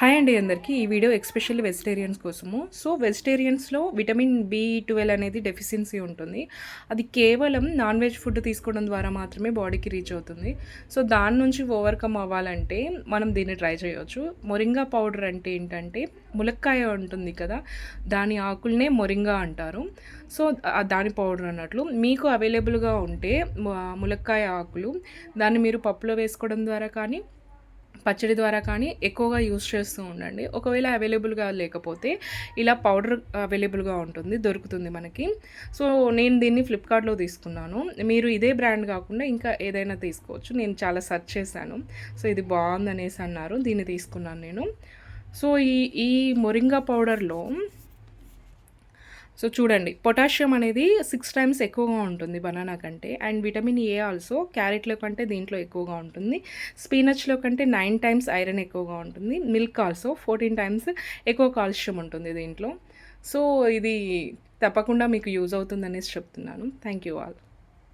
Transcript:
Hi అండి అందరికీ. ఈ వీడియో ఎక్స్పెషల్లీ వెజిటేరియన్స్ కోసము. సో వెజిటేరియన్స్లో విటమిన్ బి ట్వెల్వ్ అనేది డెఫిషియన్సీ ఉంటుంది. అది కేవలం నాన్ వెజ్ ఫుడ్ తీసుకోవడం ద్వారా మాత్రమే బాడీకి రీచ్ అవుతుంది. సో దాని నుంచి ఓవర్కమ్ అవ్వాలంటే మనం దీన్ని ట్రై చేయొచ్చు. మొరింగా పౌడర్ అంటే ఏంటంటే ములక్కాయ ఉంటుంది కదా దాని ఆకుల్నే మొరింగా అంటారు. సో దాని పౌడర్ అన్నట్లు మీకు అవైలబుల్గా ఉంటే ములక్కాయ ఆకులు దాన్ని మీరు పప్పులో వేసుకోవడం ద్వారా కానీ పచ్చడి ద్వారా కానీ ఎక్కువగా యూస్ చేస్తూ ఉండండి. ఒకవేళ అవైలబుల్గా లేకపోతే ఇలా పౌడర్ అవైలబుల్గా ఉంటుంది దొరుకుతుంది మనకి. సో నేను దీన్ని ఫ్లిప్కార్ట్లో తీసుకున్నాను. మీరు ఇదే బ్రాండ్ కాకుండా ఇంకా ఏదైనా తీసుకోవచ్చు. నేను చాలా సెర్చ్ చేశాను. సో ఇది బాగుంది అనేసి అన్నారు. దీన్ని తీసుకున్నాను నేను. సో ఈ ఈ మొరింగా పౌడర్లో సో చూడండి పొటాషియం అనేది సిక్స్ టైమ్స్ ఎక్కువగా ఉంటుంది బనానా కంటే. అండ్ విటమిన్ ఏ ఆల్సో క్యారెట్లో కంటే దీంట్లో ఎక్కువగా ఉంటుంది. స్పీనచ్లో కంటే నైన్ టైమ్స్ ఐరన్ ఎక్కువగా ఉంటుంది. మిల్క్ ఆల్సో ఫోర్టీన్ టైమ్స్ ఎక్కువ కాల్షియం ఉంటుంది దీంట్లో. సో ఇది తప్పకుండా మీకు యూజ్ అవుతుందనేసి చెప్తున్నాను. Thank you all